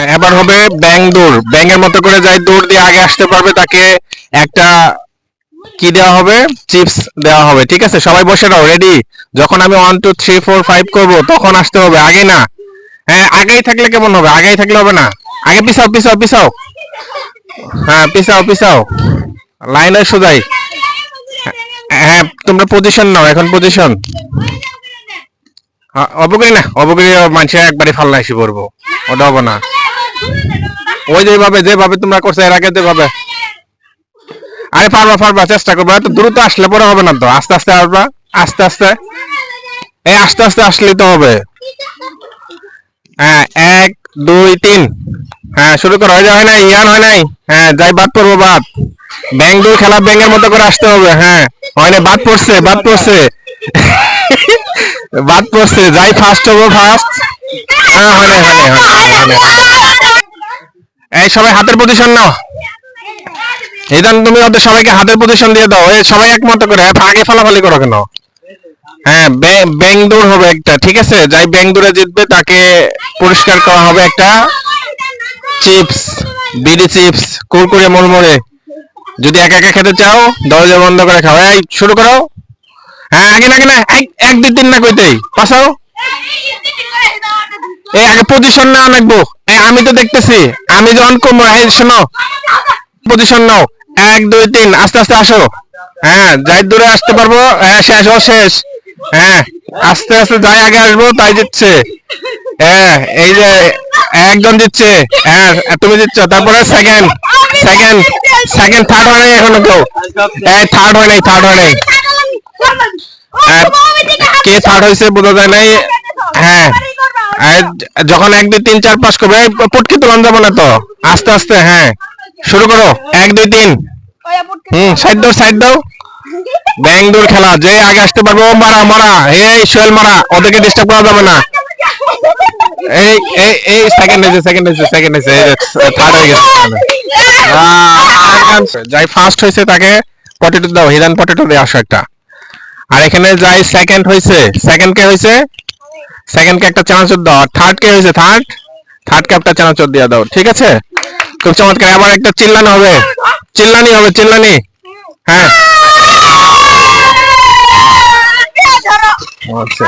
হ্যাঁ, এবার হবে ব্যাং দৌড়। ব্যাঙের মতো করে যাই দৌড় দিয়ে আগে আসতে পারবে তাকে একটা কি দেওয়া হবে? চিপস দেওয়া হবে ঠিক আছে? সবাই বসে নাও রেডি যখন আমি one two three four five করব তখন আসতে হবে আগে না? হ্যাঁ আগেই থাকলে কেমন হবে? আগেই থাকলে হবে না? আগে পিছাও পিছাও পিছাও। হ্যাঁ পিছাও পিছাও। লাইনের সোজাই। হ্যাঁ তোমরা পজিশন নাও এখন পজিশন অবগরি না অবগরি মানুষের একবারে ফাল্লা এসে পড়ব। ওটা হবে না। ওই যেভাবে যেভাবে তোমরা করছ এর আগে যেভাবে। আরে পারবা পারবা চেষ্টা করবা এত দ্রুত আসলে পরে হবে না তো। আস্তে আস্তে আসবা আস্তে আস্তে। এই আস্তে আস্তে আসলেই তো হবে। হ্যাঁ এক দুই তিন। হ্যাঁ শুরু করো। হয়ে হয় নাই ইয়ান হয় নাই। হ্যাঁ যাই বাদ পড়ব বাদ। ব্যাং দুই খেলা ব্যাঙের মতো করে আসতে হবে হ্যাঁ। হয় না বাদ পড়ছে বাদ পড়ছে। বাদ পড়ছে যাই ফার্স্ট হব ফার্স্ট হ্যাঁ হয় নাই হয় নাই, হয় নাই। এই সবাই হাতের পজিশন নাও। ইদান, তুমি ওদের সবাইকে হাতের পজিশন দিয়ে দাও। এই সবাই একমত করে। আগে ফালাফালি করো কেন? হ্যাঁ ব্যাং দৌড় হবে একটা, ঠিক আছে? যাই ব্যাং দৌড়ে জিতবে, তাকে পুরস্কার করা হবে একটা চিপস, বিডি চিপস, কুরকুরে মুড়মুড়ে যদি একা একা খেতে চাও, দরজা বন্ধ করে খাও। এই, শুরু করো। হ্যাঁ আগে না না। এক- এক, দুই, তিন না কইতেই। পাসাও? এই আগে পজিশন লাগবো এই আমি তো দেখতেছি। আমি যখন কমবো এই শোনো পজিশন নাও। এক দুই তিন আস্তে আস্তে আসো। হ্যাঁ যাই দূরে আসতে পারব হ্যাঁ শেষ ও শেষ। হ্যাঁ আস্তে আস্তে যাই আগে আসব তাই দিচ্ছে। হ্যাঁ এই যে একজন দিচ্ছে। হ্যাঁ তুমি দিচ্ছ তারপরে সেকেন্ড সেকেন্ড সেকেন্ড থার্ড হয় নাই এখনও কেউ? হ্যাঁ থার্ড হয় নাই থার্ড হয় নাই। হ্যাঁ, কে থার্ড হয়েছে বোঝা যায় নাই। হ্যাঁ যখন এক, দুই, তিন, চার, পাঁচ করবে পটকি তোলান যাব না তো। আস্তে আস্তে হ্যাঁ। শুরু করো। এক, দুই, তিন। হুম, সাইড দাও সাইড দাও। ব্যাং দৌড় খেলা, যে আগে আসতে পারব মারা মারা। এই, সোহেল মারা, ওদেরকে ডিস্টার্ব করা যাবে না। এই এই এই সেকেন্ড হয়েছে সেকেন্ড হয়েছে সেকেন্ড হয়েছে। থার্ড হয়ে গেছে। যাই ফার্স্ট হয়েছে তাকে পটেটো দাও, হিরান পটেটো দিয়ে আসো একটা। আর এখানে যাই সেকেন্ড হয়েছে। সেকেন্ড কে হয়েছে সেকেন্ড কে একটা চানাচুর দাও। আর থার্ড কে হয়েছে থার্ড থার্ড কে একটা চানাচুর দিয়ে দাও ঠিক আছে? খুব চমৎকার আবার একটা চিল্লানি হবে। চিল্লানি হবে চিল্লানি। হ্যাঁ। আচ্ছা।